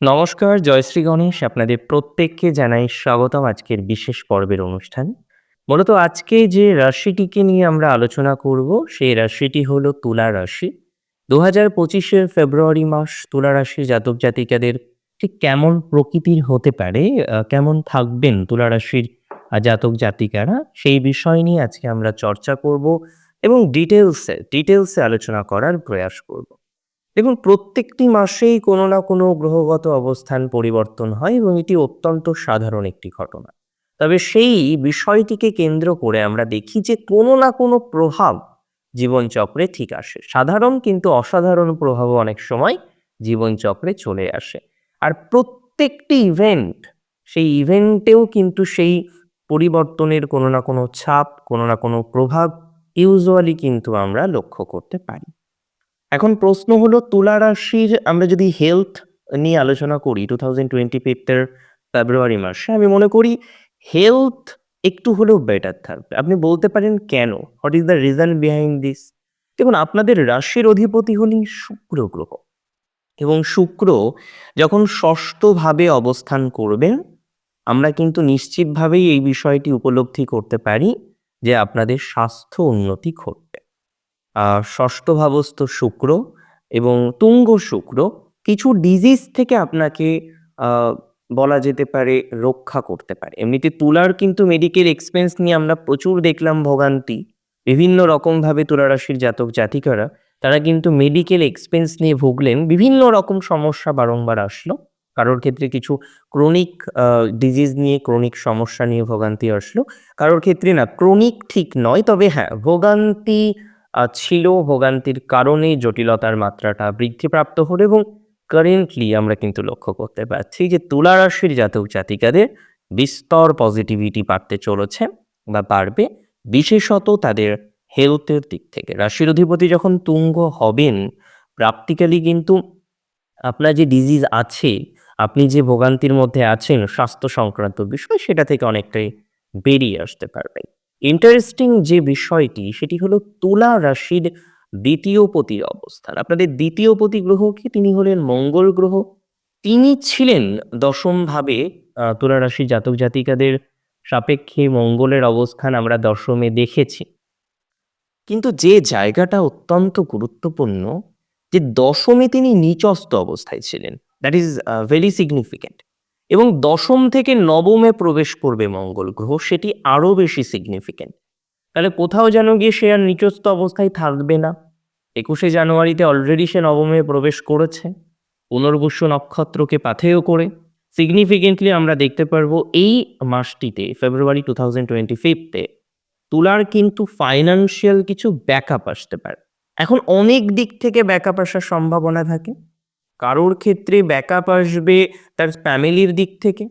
নমস্কার, জয়শ্রী গণেশ। আপনাদের প্রত্যেককে জানাই স্বাগতম আজকের বিশেষ পর্বের অনুষ্ঠান। মূলত আজকে যে রাশিটিকে নিয়ে আমরা আলোচনা করব, সেই রাশিটি হলো তুলা রাশি। ২০২৫ এর ফেব্রুয়ারি মাস তুলা রাশির জাতক জাতিকাদের ঠিক কেমন প্রকৃতির হতে পারে, কেমন থাকবেন তুলা রাশির জাতক জাতিকারা, সেই বিষয় নিয়ে আজকে আমরা চর্চা করব এবং ডিটেলসে ডিটেলসে আলোচনা করার প্রয়াস করব। দেখুন প্রত্যেকটি মাসেই কোনো না কোনো গ্রহগত অবস্থান পরিবর্তন হয় এবং এটি অত্যন্ত সাধারণ একটি ঘটনা। তবে সেই বিষয়টিকে কেন্দ্র করে আমরা দেখি যে কোনো না কোনো প্রভাব জীবনচক্রে ঠিক আসে। সাধারণ কিন্তু অসাধারণ প্রভাবও অনেক সময় জীবনচক্রে চলে আসে। আর প্রত্যেকটি ইভেন্ট, সেই ইভেন্টেও কিন্তু সেই পরিবর্তনের কোনো না কোনো ছাপ, কোনো না কোনো প্রভাব ইউজুয়ালি কিন্তু আমরা লক্ষ্য করতে পারি। এখন প্রশ্ন হলো তুলা রাশির আমরা যদি হেলথ নিয়ে আলোচনা করি 2025 এর ফেব্রুয়ারি মাসে, আমি মনে করি হেলথ একটু হলেও বেটার থাকবে। আপনি বলতে পারেন কেন? What is the reason behind this? দেখুন আপনাদের রাশির অধিপতি হলেন শুক্র গ্রহ এবং শুক্র যখন ষষ্ঠভাবে অবস্থান করবেন, আমরা কিন্তু নিশ্চিতভাবেই এই বিষয়টি উপলব্ধি করতে পারি যে আপনাদের স্বাস্থ্য উন্নতি ঘটবে। ষষ্ঠভাবস্থ শুক্র এবং তুঙ্গ শুক্র কিছু ডিজিজ থেকে আপনাকে বলা যেতে পারে রক্ষা করতে পারে। এমনিতে তুলার কিন্তু মেডিকেল এক্সপেন্স নিয়ে আমরা প্রচুর দেখলাম ভোগান্তি। বিভিন্ন রকমভাবে তুলা রাশির জাতক জাতিকারা, তারা কিন্তু মেডিকেল এক্সপেন্স নিয়ে ভুগলেন। বিভিন্ন রকম সমস্যা বারংবার আসলো। কারোর ক্ষেত্রে কিছু ক্রনিক ডিজিজ নিয়ে ক্রনিক সমস্যা নিয়ে ভোগান্তি আসলো। কারোর ক্ষেত্রে না ক্রনিক ঠিক নয়, তবে হ্যাঁ ভোগান্তি ছিল, ভোগান্তির কারণে জটিলতার মাত্রাটা বৃদ্ধিপ্রাপ্ত হলো এবং কারেন্টলি আমরা কিন্তু লক্ষ্য করতে পারছি যে তুলা রাশির জাতক জাতিকাদের বিস্তর পজিটিভিটি বাড়তে চলেছে বা বাড়বে। বিশেষত তাদের হেলথের দিক থেকে। রাশির অধিপতি যখন তুঙ্গ হবেন, প্র্যাকটিক্যালি কিন্তু আপনার যে ডিজিজ আছে, আপনি যে ভোগান্তির মধ্যে আছেন স্বাস্থ্য সংক্রান্ত বিষয় সেটা থেকে অনেকটাই বেরিয়ে আসতে পারবেন। ইন্টারেস্টিং যে বিষয়টি, সেটি হলো তুলা রাশির দ্বিতীয় পতির অবস্থান। আপনাদের দ্বিতীয় পতি গ্রহ কি? তিনি হলেন মঙ্গল গ্রহ। তিনি ছিলেন দশমভাবে তুলা রাশির জাতক জাতিকাদের সাপেক্ষে মঙ্গলের অবস্থান আমরা দশমে দেখেছি। কিন্তু যে জায়গাটা অত্যন্ত গুরুত্বপূর্ণ, যে দশমে তিনি নিচস্ত অবস্থায় ছিলেন। দ্যাট ইজ ভেরি সিগনিফিক্যান্ট এবং দশম থেকে নবমে প্রবেশ করবে মঙ্গল গ্রহ, সেটি আরও বেশি সিগনিফিক্যান্ট। তাহলে কোথাও যেন গিয়ে সে আর নিচস্থ অবস্থায় থাকবে না। ২১শে জানুয়ারিতে অলরেডি সে নবমে প্রবেশ করেছে। পুনর্বসু নক্ষত্রকে পাথেয় করে। সিগনিফিকেন্টলি আমরা দেখতে পারব এই মাসটিতে ফেব্রুয়ারি 2025 তে তুলার কিন্তু ফাইন্যান্সিয়াল কিছু ব্যাকআপ আসতে পারে। এখন অনেক দিক থেকে ব্যাকআপ আসার সম্ভাবনা থাকে। কারোর ক্ষেত্রে ব্যাকআপ আসবে তার ফ্যামিলির দিক থেকে।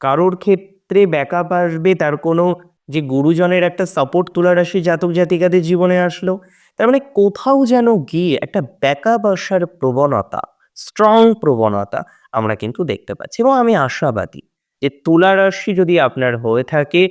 কারোর ক্ষেত্রে ব্যাকআপ আসবে তার কোনো যে গুরুজনের একটা সাপোর্ট তুলা রাশির জাতক জাতিকাদের জীবনে আসলো। তার মানে কোথাও যেন গিয়ে একটা ব্যাকআপ আসার প্রবণতা, স্ট্রং প্রবণতা আমরা কিন্তু দেখতে পাচ্ছি এবং আমি আশাবাদী যে তুলা রাশি যদি আপনার হয়ে থাকে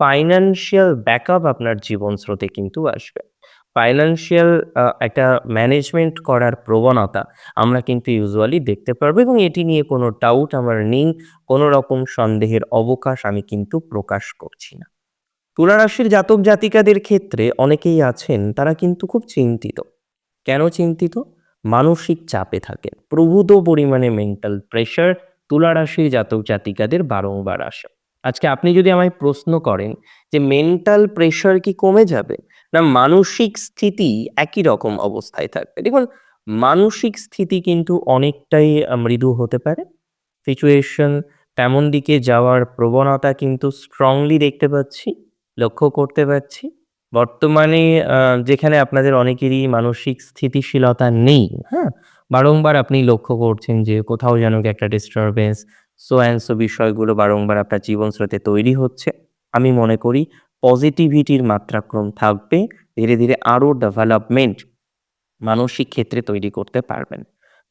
ফাইন্যান্সিয়াল ব্যাকআপ আপনার জীবন স্রোতে কিন্তু আসবে। ফাইন্যান্সিয়াল একটা ম্যানেজমেন্ট করার প্রবণতা আমরা কিন্তু ইউজুয়ালি দেখতে পারব এবং এটি নিয়ে কোনো ডাউট আমার নেই। কোনো রকম সন্দেহের অবকাশ আমি কিন্তু প্রকাশ করছি না। তুলা রাশির জাতক জাতিকাদের ক্ষেত্রে অনেকেই আছেন, তারা কিন্তু খুব চিন্তিত। কেন চিন্তিত? মানসিক চাপে থাকেন। প্রভূত পরিমাণে মেন্টাল প্রেশার তুলা রাশির জাতক জাতিকাদের বারংবার আসে। আজকে আপনি যদি আমায় প্রশ্ন করেন যে মেন্টাল প্রেশার কি কমে যাবে? না মানসিক স্থিতি একই রকম অবস্থায় থাকবে? দেখুন মানসিক স্থিতি কিন্তু অনেকটাই মৃদু হতে পারে। সিচুয়েশন তেমন দিকে যাওয়ার প্রবণতা কিন্তু স্ট্রংলি দেখতে পাচ্ছি, লক্ষ্য করতে পারছি। বর্তমানে যেখানে আপনাদের অনেকেরই মানসিক স্থিতিশীলতা নেই, হ্যাঁ? বারংবার আপনি লক্ষ্য করছেন যে কোথাও যেন একটা ডিস্টার্বেন্স, সো অ্যান্ড সো বিষয়গুলো বারংবার আপনার জীবন স্রোতে তৈরি হচ্ছে। আমি মনে করি পজিটিভিটির মাত্রাক্রম থাকবে। ধীরে, ধীরে আরও ডেভেলপমেন্ট মানসিক ক্ষেত্রে তৈরি করতে পারবেন।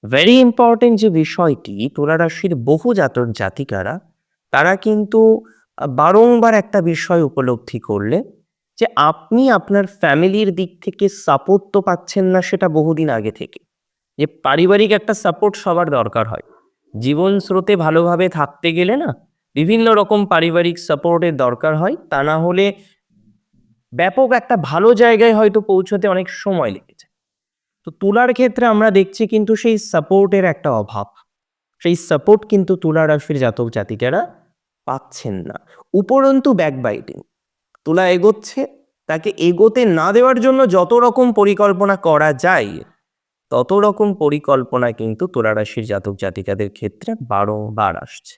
ভেরি ইম্পর্টেন্ট যে বিষয়টি তুলা রাশির বহু জাতক জাতিকারা তারা কিন্তু বারংবার একটা বিষয় উপলব্ধি করলে যে আপনি আপনার ফ্যামিলির দিক থেকে সাপোর্ট তো পাচ্ছেন না সেটা বহুদিন আগে থেকে। যে পারিবারিক একটা সাপোর্ট সবার দরকার হয়। জীবন স্রোতে ভালোভাবে থাকতে গেলে না বিভিন্ন রকম পারিবারিক সাপোর্টের দরকার হয়। তা না হলে ব্যাপক একটা ভালো জায়গায় হয়তো পৌঁছতে অনেক সময় লেগে যায় তো তুলার ক্ষেত্রে আমরা দেখছি কিন্তু সেই সাপোর্টের একটা অভাব। সেই সাপোর্ট কিন্তু তুলা রাশির জাতক জাতিকারা পাচ্ছেন না। উপরন্তু ব্যাকবাইটিং তুলা এগোচ্ছে, তাকে এগোতে না দেওয়ার জন্য যত রকম পরিকল্পনা করা যায় তত রকম পরিকল্পনা কিন্তু তুলা রাশির জাতক জাতিকাদের ক্ষেত্রে বারংবার আসছে।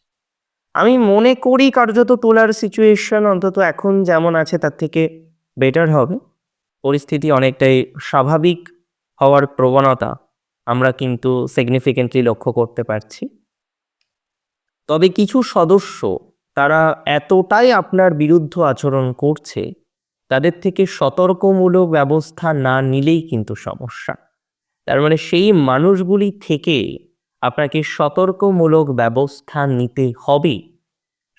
আমি মনে করি কার্যত তোলার সিচুয়েশন অন্তত এখন যেমন আছে তার থেকে বেটার হবে। পরিস্থিতি অনেকটাই স্বাভাবিক হওয়ার প্রবণতা আমরা কিন্তু সিগনিফিকেন্টলি লক্ষ্য করতে পারছি। তবে কিছু সদস্য তারা এতটাই আপনার বিরুদ্ধ আচরণ করছে, তাদের থেকে সতর্কমূলক ব্যবস্থা না নিলেই কিন্তু সমস্যা। তার মানে সেই মানুষগুলি থেকে আপনাকে সতর্কমূলক ব্যবস্থা নিতে হবে।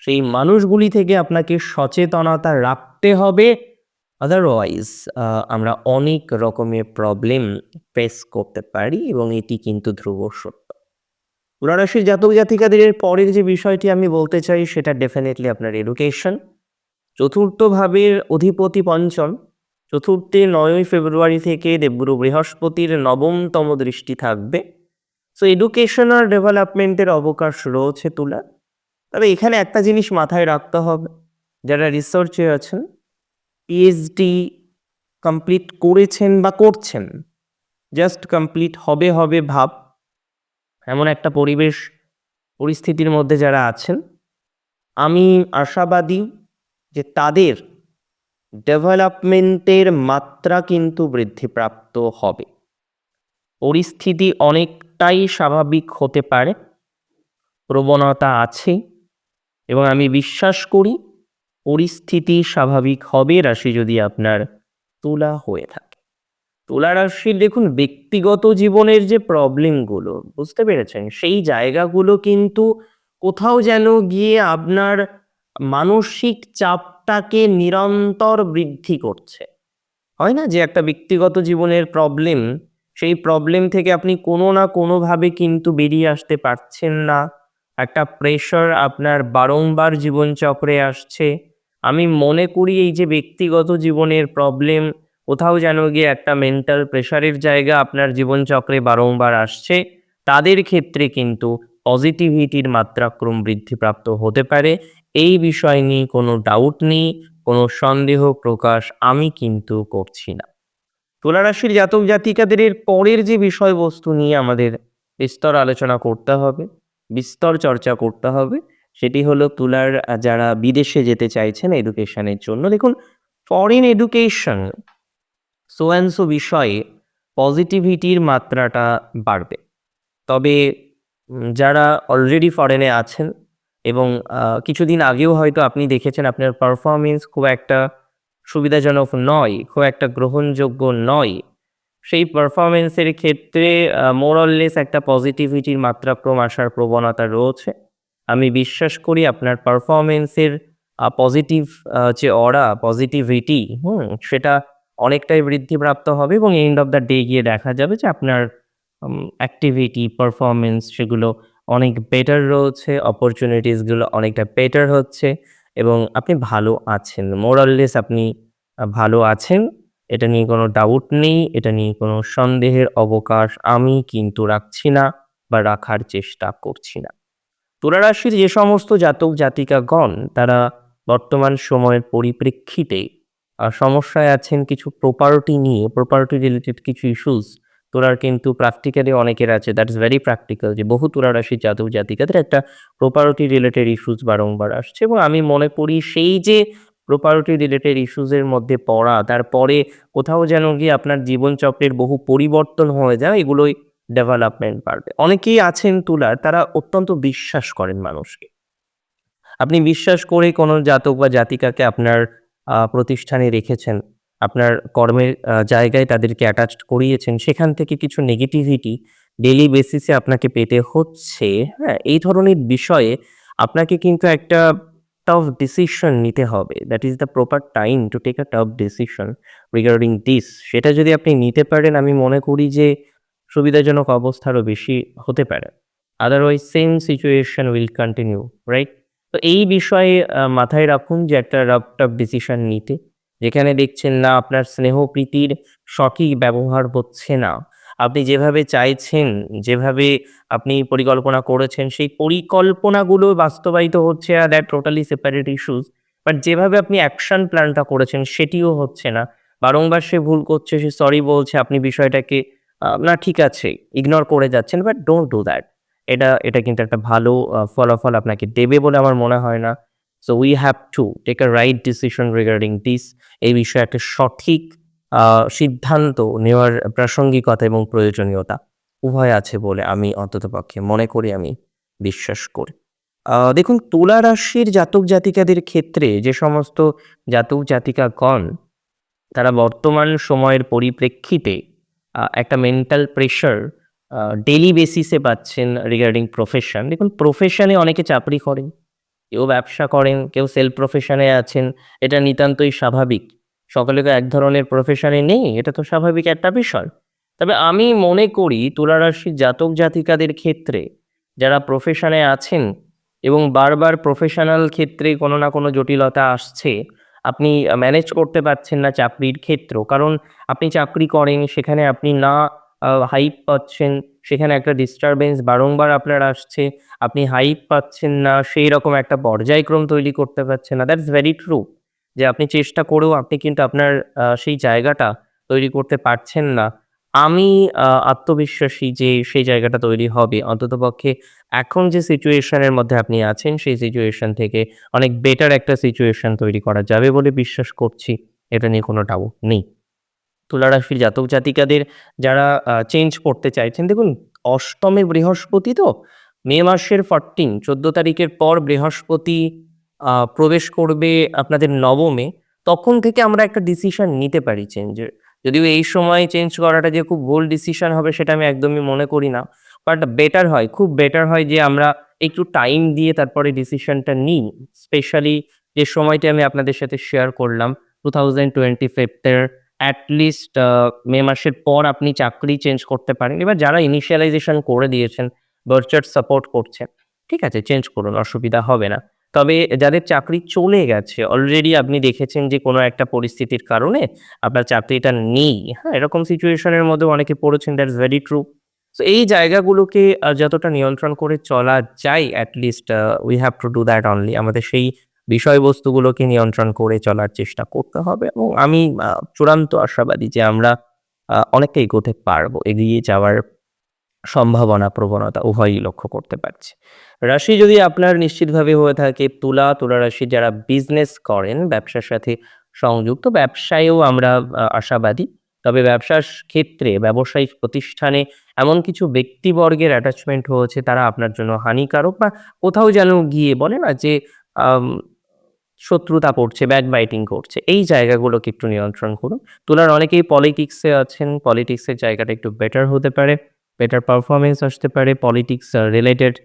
সেই মানুষগুলি থেকে আপনাকে সচেতনতা রাখতে হবে। আদারওয়াইজ আমরা অনেক রকমের প্রবলেম ফেস করতে পারি এবং এটি কিন্তু ধ্রুব সত্য। তুলারাশির জাতক জাতিকাদের পরের যে বিষয়টি আমি বলতে চাই, সেটা ডেফিনেটলি আপনার এডুকেশন চতুর্থ ভাবের অধিপতি পঞ্চম। চতুর্থে নয়ই ফেব্রুয়ারি থেকে দেবগুরু বৃহস্পতির নবমতম দৃষ্টি থাকবে। সো এডুকেশনাল ডেভেলপমেন্টের অবকাশ রয়েছে তুলা। তবে এখানে একটা জিনিস মাথায় রাখতে হবে। যারা রিসার্চে আছেন পিএইচডি কমপ্লিট করেছেন বা করছেন জাস্ট কমপ্লিট হবে হবে ভাব, এমন একটা পরিবেশ, পরিস্থিতির মধ্যে যারা আছেন, আমি আশাবাদী যে তাদের ডেভেলপমেন্টের মাত্রা কিন্তু বৃদ্ধিপ্রাপ্ত হবে। পরিস্থিতি অনেকটাই স্বাভাবিক হতে পারে, প্রবণতা আছে এবং আমি বিশ্বাস করি পরিস্থিতি স্বাভাবিক হবে রাশি যদি আপনার তুলা হয়ে থাকে। তুলা রাশির দেখুন, ব্যক্তিগত জীবনের যে প্রবলেমগুলো, বুঝতে পেরেছেন? সেই জায়গাগুলো কিন্তু কোথাও যেন গিয়ে আপনার মানসিক চাপটাকে নিরন্তর বৃদ্ধি করছে। হয় না যে একটা ব্যক্তিগত জীবনের প্রবলেম সেই প্রবলেম থেকে আপনি কোনো না কোনোভাবে কিন্তু বেরিয়ে আসতে পারছেন না। একটা প্রেশার আপনার বারংবার জীবনচক্রে আসছে। আমি মনে করি এই যে ব্যক্তিগত জীবনের প্রবলেম কোথাও যেন গিয়ে একটা মেন্টাল প্রেশারের জায়গা আপনার জীবনচক্রে বারংবার আসছে। তাদের ক্ষেত্রে কিন্তু পজিটিভিটির মাত্রাক্রম বৃদ্ধিপ্রাপ্ত হতে পারে। এই বিষয় নিয়ে কোনো ডাউট নেই, কোনো সন্দেহ প্রকাশ আমি কিন্তু করছি না। তুলারাশির জাতক জাতিকাদের এর পরের যে বিষয়বস্তু নিয়ে আমাদের বিস্তর আলোচনা করতে হবে, বিস্তর চর্চা করতে হবে, সেটি হলো তুলার যারা বিদেশে যেতে চাইছেন এডুকেশনের জন্য। দেখুন ফরেন এডুকেশন সো বিষয়ে পজিটিভিটির মাত্রাটা বাড়বে। তবে যারা অলরেডি ফরেনে আছেন এবং কিছুদিন আগেও হয়তো আপনি দেখেছেন আপনার পারফরমেন্স খুব একটা সুবিধাজনক নয়, খুব একটা গ্রহণযোগ্য নয়। সেই পারফরমেন্সের ক্ষেত্রে মোরললেস একটা পজিটিভিটির মাত্রাক্রম আসার প্রবণতা রয়েছে। আমি বিশ্বাস করি আপনার পারফরমেন্সের পজিটিভ যে অরা পজিটিভিটি হুম, সেটা অনেকটাই বৃদ্ধিপ্রাপ্ত হবে এবং এন্ড অফ দ্য ডে গিয়ে দেখা যাবে যে আপনার অ্যাক্টিভিটি পারফরমেন্স সেগুলো অনেক বেটার রয়েছে অপরচুনিটিসগুলো অনেকটা বেটার হচ্ছে এবং আপনি ভালো আছেন। মোরাললেস আপনি ভালো আছেন, এটা নিয়ে কোনো ডাউট নেই, এটা নিয়ে কোনো সন্দেহের অবকাশ আমি কিন্তু রাখছি না বা রাখার চেষ্টা করছি না। তুলা রাশির যে সমস্ত জাতক জাতিকাগণ, তারা বর্তমান সময়ের পরিপ্রেক্ষিতে সমস্যায় আছেন কিছু প্রপার্টি নিয়ে প্রপার্টি রিলেটেড কিছু ইস্যুস তোরার কিন্তু প্র্যাকটিক্যালি অনেকের আছে দ্যাট ইজ ভেরি প্র্যাকটিক্যাল যে বহু তুলা রাশির জাতক জাতিকাদের একটা প্রপার্টি রিলেটেড ইস্যুস বারংবার আসছে এবং আমি মনে করি সেই যে প্রপার্টি রিলেটেড ইস্যুসের মধ্যে পড়া, তারপরে কোথাও যেন গিয়ে আপনার জীবনচক্রের বহু পরিবর্তন হয়ে যায়, এগুলোই ডেভেলপমেন্ট বাড়বে। অনেকেই আছেন তুলার, তারা অত্যন্ত বিশ্বাস করেন মানুষকে। আপনি বিশ্বাস করে কোনো জাতক বা জাতিকাকে আপনার প্রতিষ্ঠানে রেখেছেন আপনার কর্মের জায়গায় তাদেরকে অ্যাটাচড করিয়েছেন, সেখান থেকে কিছু নেগেটিভিটি ডেলি বেসিসে আপনাকে পেতে হচ্ছে। হ্যাঁ এই ধরনের বিষয়ে আপনাকে কিন্তু একটা টাফ ডিসিশন নিতে হবে। That is the proper time to take a tough decision regarding this সেটা যদি আপনি নিতে পারেন, আমি মনে করি যে সুবিধাজনক অবস্থারও বেশি হতে পারে। Otherwise same situation will continue right তো এই বিষয়ে মাথায় রাখুন যে একটা রাফ টাফ ডিসিশন নিতে যেখানে দেখছেন না, আপনার স্নেহ প্রীতির সঠিক ব্যবহার হচ্ছে না। আপনি যেভাবে চাইছেন, যেভাবে আপনি পরিকল্পনা করেছেন, সেই পরিকল্পনাগুলো বাস্তবায়িত হচ্ছে আর that totally separate issues but যেভাবে আপনি অ্যাকশন প্ল্যানটা করেছেন, সেটিও হচ্ছে না। বারংবার সে ভুল করছে, সে সরি বলছে, আপনি বিষয়টাকে না, ঠিক আছে ইগনোর করে যাচ্ছেন বাট ডোন্ট ডু দ্যাট এটা এটা কিন্তু একটা ভালো ফলাফল আপনাকে দেবে বলে আমার মনে হয় না। So we have to take a right decision regarding this এই বিষয়ে একটা সঠিক সিদ্ধান্ত নেওয়ার প্রাসঙ্গিকতা এবং প্রয়োজনীয়তা উভয় আছে বলে আমি অন্ততপক্ষে মনে করি, আমি বিশ্বাস করি। দেখুন, তুলা রাশির জাতক জাতিকাদের ক্ষেত্রে যে সমস্ত জাতক জাতিকাগণ, তারা বর্তমান সময়ের পরিপ্রেক্ষিতে একটা মেন্টাল প্রেশার ডেলি বেসিসে পাচ্ছেন রিগার্ডিং প্রফেশন দেখুন প্রফেশনে অনেকে চাকরি করেন। কেউ ব্যবসা করেন, কেউ সেলফ প্রফেশনে আছেন, এটা নিতান্তই স্বাভাবিক। সকলে এক ধরনের প্রফেশনে নেই, এটা তো স্বাভাবিক একটা বিষয়। তবে আমি মনে করি তুলারাশির জাতক জাতিকাদের ক্ষেত্রে যারা প্রফেশনে আছেন এবং বারবার প্রফেশনাল ক্ষেত্রে কোনো না কোনো জটিলতা আসছে, আপনি ম্যানেজ করতে পারছেন না চাকরির ক্ষেত্র। কারণ আপনি চাকরি করেন, সেখানে আপনি না হাইপ পাচ্ছেন, সেখানে একটা ডিস্টারবেন্স বারংবার আপনার আসছে, আপনি হাইপ পাচ্ছেন না সেই রকম একটা পর্যায়ক্রম তৈরি করতে পারছেন না। দ্যাটস ভেরি ট্রু যে আপনি চেষ্টা করেও আপনি কিন্তু আপনার সেই জায়গাটা তৈরি করতে পারছেন না। আমি আত্মবিশ্বাসী যে সেই জায়গাটা তৈরি হবে। অন্ততপক্ষে এখন যে সিচুয়েশনের মধ্যে আপনি আছেন, সেই সিচুয়েশন থেকে অনেক বেটার একটা সিচুয়েশন তৈরি করা যাবে বলে বিশ্বাস করছি। এটা নিয়ে কোনো ডাউট নেই। তুলা রাশির জাতক জাতিকাদের যারা চেঞ্জ করতে চাইছেন। দেখুন, অষ্টমে বৃহস্পতি তো, মে মাসের ফরটিন চোদ্দ তারিখের পর বৃহস্পতি প্রবেশ করবে আপনাদের নবমে, তখন থেকে আমরা একটা ডিসিশন নিতে পারি চেঞ্জের যদিও এই সময় চেঞ্জ করাটা যে খুব ভুল ডিসিশন হবে সেটা আমি একদমই মনে করি না। বাট বেটার হয়, খুব বেটার হয় যে আমরা একটু টাইম দিয়ে তারপরে ডিসিশনটা নিই। স্পেশালি যে সময়টি আমি আপনাদের সাথে শেয়ার করলাম টু থাউজেন্ড টোয়েন্টি ফিফথের অ্যাটলিস্ট মে মাসের পর আপনি চাকরি চেঞ্জ করতে পারেন। এবার যারা ইনিশিয়ালাইজেশন করে দিয়েছেন বার্চার সাপোর্ট করছেন, ঠিক আছে চেঞ্জ করুন, অসুবিধা হবে না। তবে যাদের চাকরি চলে গেছে অলরেডি আপনি দেখেছেন যে কোনো একটা পরিস্থিতির কারণে আপনার চাকরিটা নেই। হ্যাঁ এরকম সিচুয়েশনের মধ্যে অনেকে পড়েছেন দ্যাটস ভেরি ট্রু তো এই জায়গাগুলোকে যতটা নিয়ন্ত্রণ করে চলা যায় at least we have to do that only আমাদের সেই বিষয়বস্তুগুলোকে নিয়ন্ত্রণ করে চলার চেষ্টা করতে হবে এবং আমি চূড়ান্ত আশাবাদী যে আমরা অনেকটা এগোতে পারব, এগিয়ে যাওয়ার সম্ভাবনা, প্রবণতা উভয়ই লক্ষ্য করতে পারছি। রাশি যদি আপনার নিশ্চিতভাবে হয়ে থাকে, তুলা তুলা রাশি যারা বিজনেস করেন, ব্যবসার সাথে সংযুক্ত, ব্যবসায়েও আমরা আশাবাদী। তবে ব্যবসার ক্ষেত্রে, ব্যবসায়িক প্রতিষ্ঠানে এমন কিছু ব্যক্তিবর্গের অ্যাটাচমেন্ট হয়েছে, তারা আপনার জন্য হানিকারক বা কোথাও যেন গিয়ে বলে না যে শত্রুতা করছে ব্যাক বাইটিং করছে। এই জায়গাগুলোকে একটু নিয়ন্ত্রণ করুন। তুলার অনেকেই পলিটিক্সে আছেন পলিটিক্সের জায়গাটা একটু বেটার হতে পারে বেটার পারফরমেন্স আসতে পারে পলিটিক্স রিলেটেড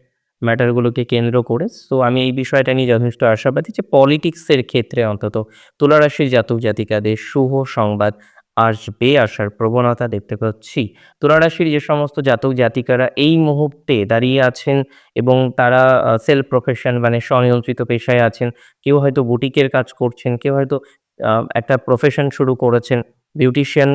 ম্যাটারগুলোকে কেন্দ্র করে। সো আমি এই বিষয়টা নিয়ে যথেষ্ট আশাবাদী যে পলিটিক্সের ক্ষেত্রে অন্তত তুলারাশির জাতক জাতিকাদের শুভ সংবাদ আসবে, আসার প্রবণতা দেখতে পাচ্ছি। তুলারাশির যে সমস্ত জাতক জাতিকারা এই মুহূর্তে দাঁড়িয়ে আছেন এবং তারা সেলফ প্রফেশন মানে স্বনিয়ন্ত্রিত পেশায় আছেন, কেউ হয়তো বুটিকের কাজ করছেন, কেউ হয়তো একটা প্রফেশন শুরু করেছেন বিউটিশিয়ান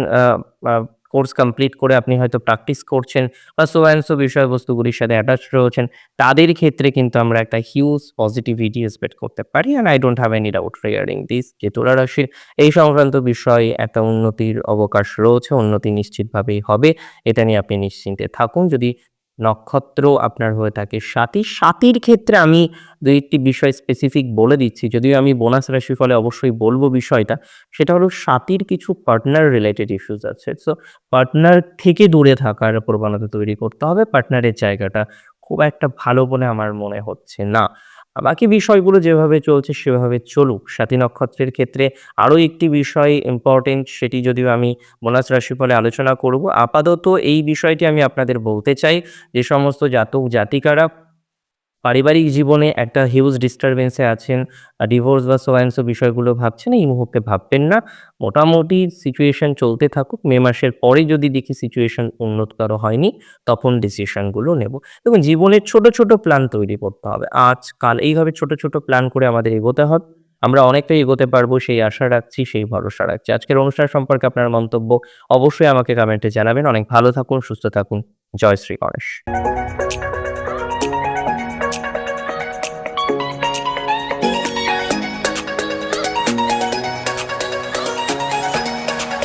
কোর্স কমপ্লিট করে আপনি হয়তো প্র্যাকটিস করছেন বা সো অ্যান্ড সো বিষয়বস্তুগুলির সাথে অ্যাটাচ রয়েছেন, তাদের ক্ষেত্রে কিন্তু আমরা একটা হিউজ পজিটিভিটি এক্সপেক্ট করতে পারি and I don't have any doubt regarding this যে তুলা রাশির এই সংক্রান্ত বিষয়ে একটা উন্নতির অবকাশ রয়েছে, উন্নতি নিশ্চিতভাবেই হবে, এটা নিয়ে আপনি নিশ্চিন্তে থাকুন। যদি নক্ষত্র আপনার হয়ে থাকে সাথী। সাথীর ক্ষেত্রে আমি দুই একটি বিষয় স্পেসিফিক বলে দিচ্ছি, যদিও আমি বোনাস রাশি ফলে অবশ্যই বলব বিষয়টা। সেটা হলো সাথীর কিছু পার্টনার রিলেটেড ইস্যুস আছে। সো পার্টনার থেকে দূরে থাকার প্রবণতা তৈরি করতে হবে পার্টনারের জায়গাটা খুব একটা ভালো বলে আমার মনে হচ্ছে না। বাকি বিষয়গুলো যেভাবে চলছে সেভাবে চলুক। সাথী নক্ষত্রের ক্ষেত্রে আরও একটি বিষয় ইম্পর্টেন্ট সেটি যদিও আমি বোনাস রাশিফলে আলোচনা করব। আপাতত এই বিষয়টি আমি আপনাদের বলতে চাই, যে সমস্ত জাতক জাতিকারা পারিবারিক জীবনে একটা হিউজ ডিস্টারবেন্সে আছেন, ডিভোর্স বা সো অ্যান্ড সো বিষয়গুলো ভাবছেন, এই মুহূর্তে ভাববেন না। মোটামুটি সিচুয়েশন চলতে থাকুক। মে মাসের পরে যদি দেখি সিচুয়েশন উন্নততর হয়নি, তখন ডিসিশনগুলো নেব। দেখুন জীবনের ছোট, ছোট প্ল্যান তৈরি করতে হবে। আজ, কাল এইভাবে ছোট, ছোট প্ল্যান করে আমাদের এগোতে হবে। আমরা অনেকটাই এগোতে পারব সেই আশা রাখছি, সেই ভরসা রাখছি। আজকের অনুষ্ঠান সম্পর্কে আপনার মন্তব্য অবশ্যই আমাকে কমেন্টে জানাবেন। অনেক ভালো থাকুন, সুস্থ থাকুন। জয় শ্রী গণেশ।